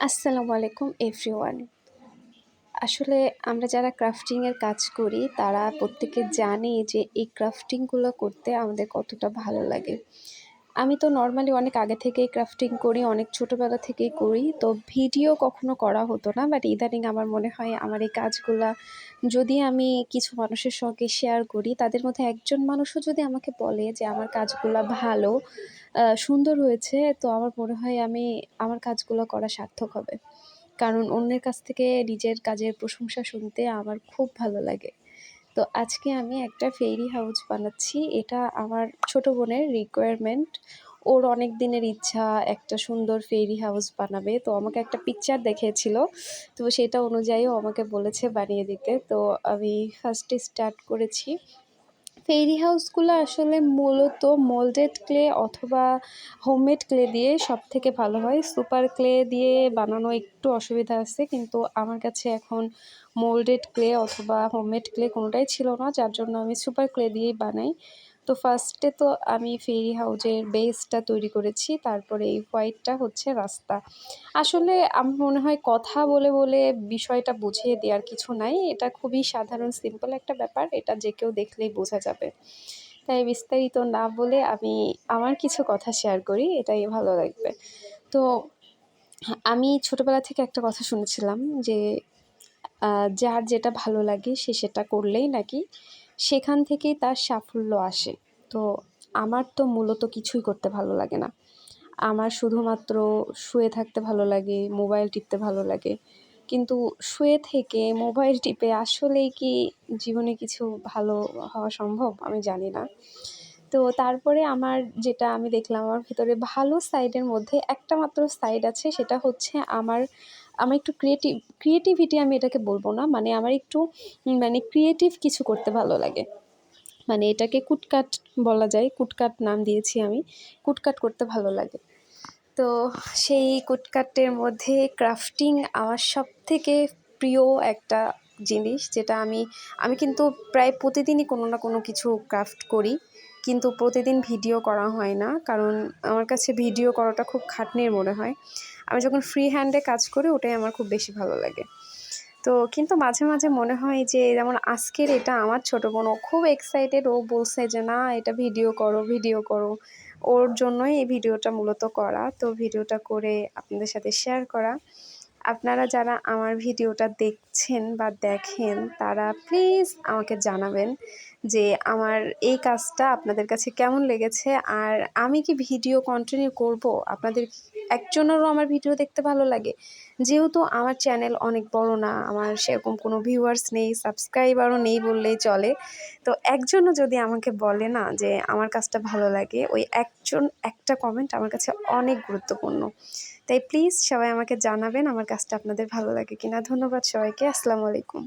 আসসালামু আলাইকুম, এভরিওয়ান। আসলে আমরা যারা ক্রাফটিংয়ের কাজ করি, তারা প্রত্যেকে জানে যে এই ক্রাফটিংগুলো করতে আমাদের কতটা ভালো লাগে। আমি তো নর্মালি অনেক আগে থেকেই ক্রাফটিং করি, অনেক ছোটোবেলা থেকেই করি। তো ভিডিও কখনো করা হতো না বাট ইদানিং আমার মনে হয় আমার এই কাজগুলা যদি আমি কিছু মানুষের সঙ্গে শেয়ার করি, তাদের মধ্যে একজন মানুষও যদি আমাকে বলে যে আমার কাজগুলা ভালো সুন্দর হয়েছে, তো আমার মনে হয় আমি আমার কাজগুলো করা সার্থক হবে। কারণ অন্যের কাছ থেকে নিজের কাজের প্রশংসা শুনতে আমার খুব ভালো লাগে। তো আজকে আমি একটা ফেরি হাউস বানাচ্ছি। এটা আমার ছোট বোনের রিকোয়ারমেন্ট ওর অনেক দিনের ইচ্ছা একটা সুন্দর ফেরি হাউস বানাবে। তো আমাকে একটা পিকচার দেখিয়েছিল। তো সেটা অনুযায়ী আমাকে বলেছে বানিয়ে দিতে। তো আমি ফার্স্টে স্টার্ট করেছি। ফেরি হাউসগুলো আসলে মূলত মোল্ডেড ক্লে অথবা হোমমেড ক্লে দিয়ে সব থেকে ভালো হয়। সুপার ক্লে দিয়ে বানানো একটু অসুবিধা আছে, কিন্তু আমার কাছে এখন মোল্ডেড ক্লে অথবা হোমমেড ক্লে কোনোটাই ছিল না, যার জন্য আমি সুপার ক্লে দিয়েই বানাই। তো ফার্স্টে তো আমি ফেরি হাউজের বেসটা তৈরি করেছি, তারপরে এই হোয়াইটটা হচ্ছে রাস্তা। আসলে আমার মনে হয় কথা বলে বলে বিষয়টা বুঝিয়ে দেওয়ার কিছু নাই, এটা খুবই সাধারণ সিম্পল একটা ব্যাপার, এটা যে কেউ দেখলেই বোঝা যাবে। তাই বিস্তারিত না বলে আমি আমার কিছু কথা শেয়ার করি, এটাই ভালো লাগবে। তো আমি ছোটোবেলা থেকে একটা কথা শুনেছিলাম যে যার যেটা ভালো লাগে সে সেটা করলেই নাকি সেখান থেকেই তার সাফল্য আসে। তো আমার তো মূলত কিছুই করতে ভালো লাগে না। আমার শুধুমাত্র শুয়ে থাকতে ভালো লাগে, মোবাইল টিপতে ভালো লাগে। কিন্তু শুয়ে থেকে মোবাইল টিপে আসলেই কি জীবনে কিছু ভালো হওয়া সম্ভব? আমি জানি না। তো তারপরে আমার যেটা আমি দেখলাম, আমার ভিতরে ভালো সাইডের মধ্যে একটা মাত্র সাইড আছে, সেটা হচ্ছে আমার আমার একটু ক্রিয়েটিভ ক্রিয়েটিভিটি আমি এটাকে বলব না মানে আমার একটু মানে ক্রিয়েটিভ কিছু করতে ভালো লাগে। মানে এটাকে কুটকাট বলা যায়, কুটকাট নাম দিয়েছি আমি, কুটকাট করতে ভালো লাগে। তো সেই কুটকাটের মধ্যে ক্রাফটিং আমার সব থেকে প্রিয় একটা জিনিস, যেটা আমি আমি কিন্তু প্রায় প্রতিদিনই কোনো না কোনো কিছু ক্রাফট করি। কিন্তু প্রতিদিন ভিডিও করা হয় না। কারণ আমার কাছে ভিডিও করাটা খুব খাটনির মনে হয়। আমি যখন ফ্রি হ্যান্ডে কাজ করি, ওটাই আমার খুব বেশি ভালো লাগে। তো কিন্তু মাঝে মাঝে মনে হয় যে, যেমন আজকের এটা আমার ছোটো বোন, ও খুব এক্সাইটেড ও বলছে যে, না, এটা ভিডিও করো ভিডিও করো। ওর জন্যই এই ভিডিওটা মূলত করা। তো ভিডিওটা করে আপনাদের সাথে শেয়ার করা। আপনারা যারা আমার ভিডিওটা দেখছেন বা দেখেন, তারা প্লিজ আমাকে জানাবেন যে আমার এই কাজটা আপনাদের কাছে কেমন লেগেছে আর আমি কি ভিডিও কন্টিনিউ করব? আপনাদের একজনেরও আমার ভিডিও দেখতে ভালো লাগে। যেহেতু আমার চ্যানেল অনেক বড় না, আমার সেরকম কোনো ভিউয়ার্স নেই সাবস্ক্রাইবারও নেই বললেই চলে। তো একজনও যদি আমাকে বলে না যে আমার কাজটা ভালো লাগে, ওই একজন, একটা কমেন্ট আমার কাছে অনেক গুরুত্বপূর্ণ। তাই প্লিজ সবাই আমাকে জানাবেন আমার কাজটা আপনাদের ভালো লাগে কিনা। ধন্যবাদ সবাইকে, আসসালামু আলাইকুম।